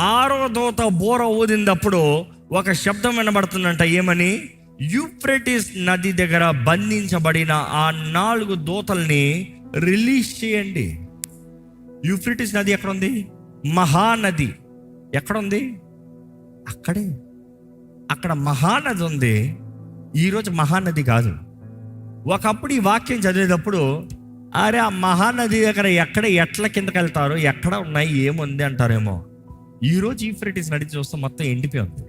ఆరో దూత బోర ఊదినప్పుడు ఒక శబ్దం వినబడుతుందంట ఏమని? యూప్రెటిస్ నది దగ్గర బంధించబడిన ఆ నాలుగు దూతల్ని రిలీజ్ చేయండి. యూఫ్రిటిస్ నది ఎక్కడ ఉంది మహానది. ఎక్కడ ఉంది అక్కడే. అక్కడ మహానది ఉంది. ఈరోజు మహానది కాదు. ఒకప్పుడు ఈ వాక్యం చదివేటప్పుడు అరే ఆ మహానది దగ్గర ఎక్కడ ఎట్ల కిందకి వెళ్తారు ఎక్కడ ఉన్నాయి? ఏముంది? అంటారేమో. ఈరోజు ఈఫ్రెటిస్ నది చూస్తే మొత్తం ఎండిపోయి ఉంది.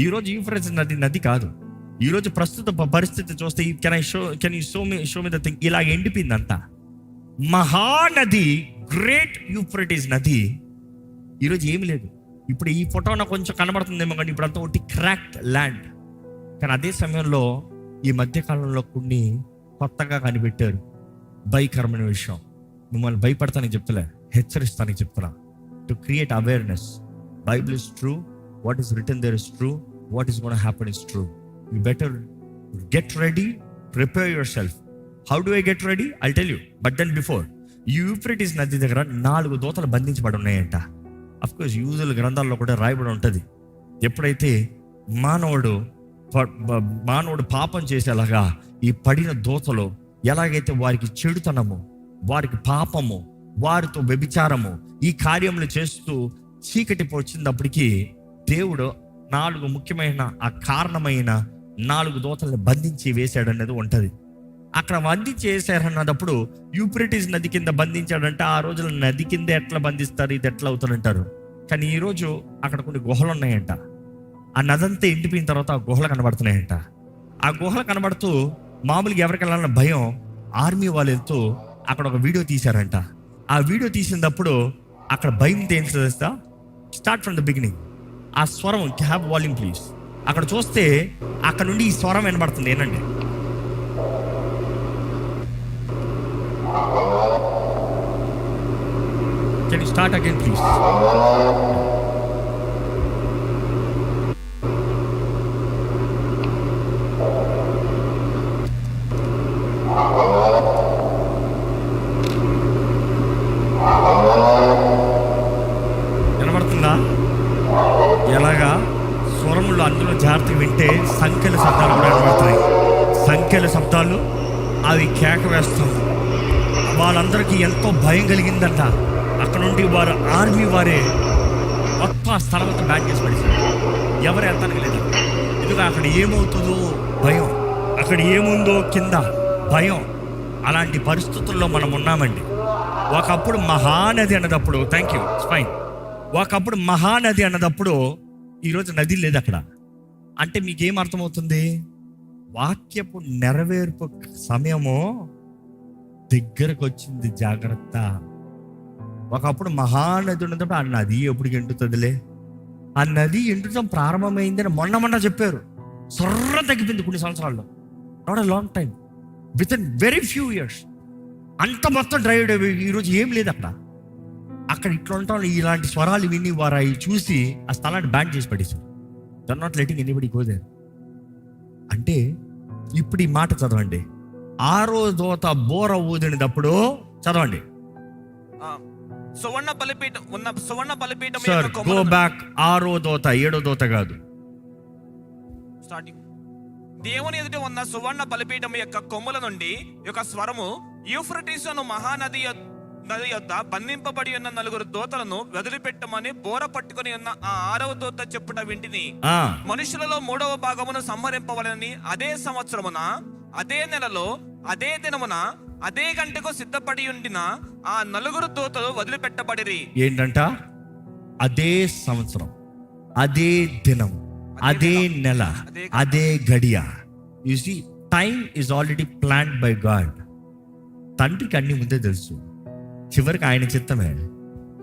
ఈరోజు ఈఫ్రెటిస్ నది నది కాదు. ఈరోజు ప్రస్తుత పరిస్థితి చూస్తే can I show can you show me show me the thing ఇలా ఎండిపోయిందంతా మహానది గ్రేట్ యూఫ్రెటిస్ నది. ఈరోజు ఏమి లేదు. ఇప్పుడు ఈ ఫోటో నాకు కొంచెం కనబడుతుందేమో కానీ ఇప్పుడు అంతా ఒకటి క్రాక్డ్ ల్యాండ్ కానీ అదే సమయంలో ఈ మధ్యకాలంలో కొన్ని కొత్తగా కనిపెట్టారు. భయకరమైన విషయం. మిమ్మల్ని భయపడతానికి చెప్తలే. హెచ్చరిస్తానికి చెప్తున్నా. To create awareness Bible is true what is written there is true what is gonna happen is true you better get ready prepare yourself how do I get ready I tell you but then before Euphrates నది దగ్గర నాలుగు దోతలు బంధించబడి ఉన్నాయంట. Of course యూజుల గ్రంథాల్లో కూడా రాయబడి ఉంటుంది. ఎప్పుడైతే మానవుడు మానవుడు పాపం చేసేలాగా ఈ పడిన దోతలు ఎలాగైతే వారికి చెడుతనము వారికి పాపము వారితో వ్యభిచారము ఈ కార్యములు చేస్తూ చీకటి వచ్చినప్పటికీ దేవుడు నాలుగు ముఖ్యమైన ఆ కారణమైన నాలుగు దోతలను బంధించి వేశాడు అనేది ఉంటుంది. అక్కడ బంధించి వేశారన్నప్పుడు యూప్రిటిస్ నది కింద బంధించాడంటే ఆ రోజుల నది కింద ఎట్లా బంధిస్తారు ఇది ఎట్లా అవుతారంటారు కానీ ఈ రోజు అక్కడ కొన్ని గుహలు ఉన్నాయంట. ఆ నదంతా ఎండిపోయిన తర్వాత ఆ గుహలు కనబడుతున్నాయంట. ఆ గుహలు కనబడుతూ మామూలుగా ఎవరికి వెళ్ళాలన్న భయం ఆర్మీ వాళ్ళు వెళ్తూ అక్కడ ఒక వీడియో తీశారంట. ఆ వీడియో తీసినప్పుడు అక్కడ భయం ఏం స్టార్ట్ ఫ్రమ్ ద బిగినింగ్ ఆ స్వరం హ్యావ్ వాల్యూమ్ ప్లీజ్ అక్కడ చూస్తే అక్కడ నుండి ఈ స్వరం వినబడుతుంది. ఏనండి కెన్ స్టార్ట్ అగైన్ ప్లీజ్ అందులో వింటే సంఖ్యల శబ్దాలు కూడా వినబడతాయి. సంఖ్యల శబ్దాలు అవి కేక వేస్తాం వాళ్ళందరికీ ఎంతో భయం కలిగిందంట. అక్కడ నుండి వారు ఆర్మీ వారే మొత్తం ఆ స్థలం అంతా బ్యాన్ చేసి పడేశారు. ఎవరు వెళ్తానికి లేదు. ఎందుకంటే అక్కడ ఏమవుతుందో భయం. అక్కడ ఏముందో కింద భయం. అలాంటి పరిస్థితుల్లో మనం ఉన్నామండి. ఒకప్పుడు మహానది అన్నదప్పుడు థ్యాంక్ యూ ఫైన్ ఒకప్పుడు మహానది అన్నదప్పుడు ఈరోజు నది లేదు అక్కడ. అంటే మీకేం అర్థమవుతుంది? వాక్యపు నెరవేర్పు సమయము దగ్గరకు వచ్చింది జాగ్రత్త. ఒకప్పుడు మహానది ఉన్నప్పుడు ఆ నది ఎప్పుడు ఎండుతుందిలే? ఆ నది ఎండటం ప్రారంభమైందని మొన్న మొన్న చెప్పారు. సొర్ర తగ్గిపోయింది కొన్ని సంవత్సరాల్లో. Not a long time within very few years అంత మొత్తం డ్రైవ్ ఈరోజు ఏం లేదు అక్కడ. అక్కడ ఇట్లా ఉంటాం ఇలాంటి స్వరాలు విని వారు అవి చూసి ఆ స్థలాన్ని బ్యాన్ చేసి పడేశారు. They're not letting anybody go there అంటే ఇప్పుడు ఈ మాట చదవండి. ఆరో దోత బోర ఊదినప్పుడు చదవండి. సువర్ణ బలిపీఠం ఉన్న సువర్ణ బలిపీఠం సార్ గో బ్యాక్ ఆరో దోత ఏడో దోత కాదు. స్టార్టింగ్ దేవుని ఎదుట ఉన్న సువర్ణ బలిపీఠం యొక్క కొమ్ముల నుండి యొక్క స్వరము యూఫ్రటీస్ అను మహానది నది యొద్ద బంధింపబడి ఉన్న నలుగురు దోతలను వదిలిపెట్టమని బోర పట్టుకొని ఉన్న ఆ ఆరవ దోత చెప్పుట వింటిని. మనుషులలో మూడవ భాగమును సంహరింపవలని అదే సంవత్సరమున అదే నెలలో అదే దినమున అదే గంటకు సిద్ధపడి ఉండిన ఆ నలుగురు దూతలు వదిలిపెట్టబడిరి. ఏంటంట? అదే సంవత్సరం అదే దినం అదే నెల అదే గడియ. You see time is already planned by God తండ్రికి అన్ని ముందే తెలుసు. చివరికి ఆయన చిత్తమే.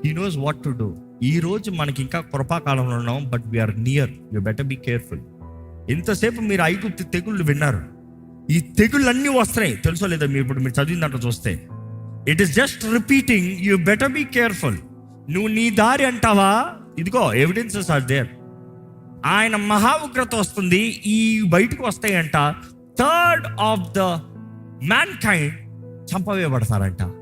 ఈ నోస్ వాట్ టు డూ ఈ రోజు మనకి ఇంకా కృపాకాలంలో ఉన్నాం but we are near you better be careful ఇంతసేపు మీరు ఐగుప్తి తెగుళ్ళు విన్నారు. ఈ తెగుళ్ళన్నీ వస్తున్నాయి. తెలుసో లేదా మీరు ఇప్పుడు మీరు చదివిన దాంట్లో చూస్తే. It is just repeating you better be careful నువ్వు నీ దారి అంటావా? ఇదిగో ఎవిడెన్సెస్ ఆర్ దేర్ ఆయన మహా ఉగ్రత వస్తుంది. ఈ బయటకు వస్తాయంట. Third of the mankind చంపవేయబడతారంట.